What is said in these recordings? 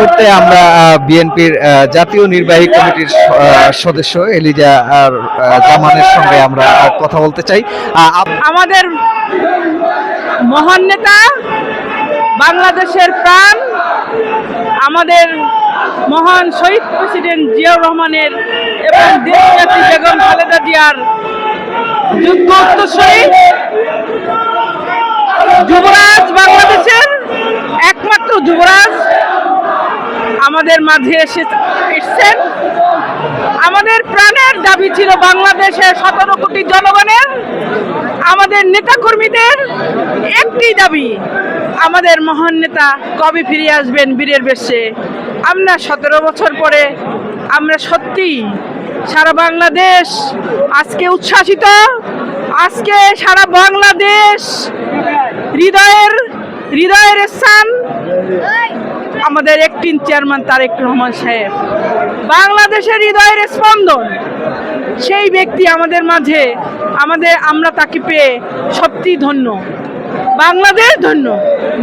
মুহূর্তে আমরা বিএনপির জাতীয় নির্বাহী কমিটির সদস্য এলিজা জামানের সঙ্গে আমরা কথা বলতে চাই। আমাদের মহান নেতা, বাংলাদেশের প্রাণ, আমাদের মহান শহীদ প্রেসিডেন্ট জিয়াউর রহমানের এবং দেশনেত্রী বেগম খালেদা জিয়ার যুদ্ধ উত্তরসূরি, যুবরাজ বাংলাদেশের একমাত্র যুবরাজ। আমাদের মাঝে এসে এসছেন। আমাদের প্রাণের দাবি ছিল বাংলাদেশের সতেরো কোটি জনগণের, আমাদের নেতাকর্মীদের একটি দাবি, আমাদের মহান নেতা কবে ফিরে আসবেন বীরের বেশে? আমরা সতেরো বছর পরে আমরা সত্যি সারা বাংলাদেশ আজকে উচ্ছ্বাসিত, আজকে সারা বাংলাদেশ হৃদয়ের হৃদয়ের স্থান। আমাদের একটিন চেয়ারম্যান তারেক রহমান সাহেব। বাংলাদেশের হৃদয়ের স্পন্দন। সেই ব্যক্তি আমাদের মাঝে, আমাদের, আমরা তাকে পেয়ে সত্যি ধন্য। বাংলাদেশ ধন্য।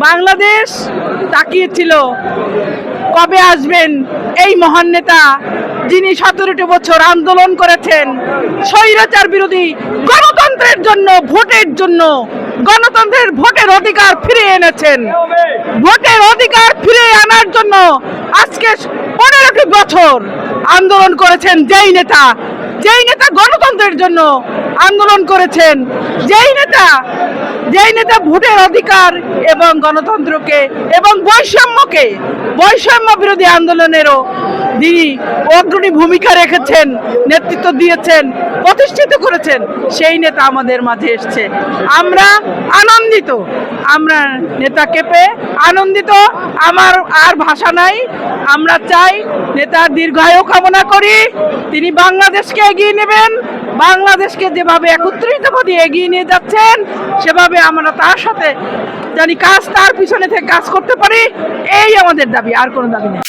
বাংলাদেশ তাকিয়েছিল কবে আসবেন এই মহান নেতা যিনি সতেরোটি বছর আন্দোলন করেছেন স্বৈরাচার বিরোধী গণতন্ত্রের জন্য, ভোটের জন্য, গণতন্ত্রের ভোটের অধিকার ফিরে এনেছেন। অধিকার আনার জন্য আজকে পনেরোটি বছর আন্দোলন করেছেন যেই নেতা যেই নেতা গণতন্ত্রের জন্য আন্দোলন করেছেন। যেই নেতা যেই নেতা ভোটের অধিকার এবং গণতন্ত্রকে এবং বৈষম্যকে, বৈষম্য বিরোধী আন্দোলনেরও তিনি অগ্রণী ভূমিকা রেখেছেন, নেতৃত্ব দিয়েছেন, প্রতিষ্ঠিত করেছেন, সেই নেতা আমাদের মাঝে এসছে। আমরা আনন্দিত, আমরা নেতাকে পেয়ে আনন্দিত, আমার আর ভাষা নাই। আমরা চাই নেতার দীর্ঘায়ু কামনা করি, তিনি বাংলাদেশকে এগিয়ে নেবেন, বাংলাদেশকে যেভাবে একত্রিতভাবে এগিয়ে নিয়ে যাচ্ছেন, সেভাবে আমরা তার সাথে জানি কাজ তার পিছনে থেকে কাজ করতে পারি, এই আমাদের দাবি, আর কোনো দাবি নেই।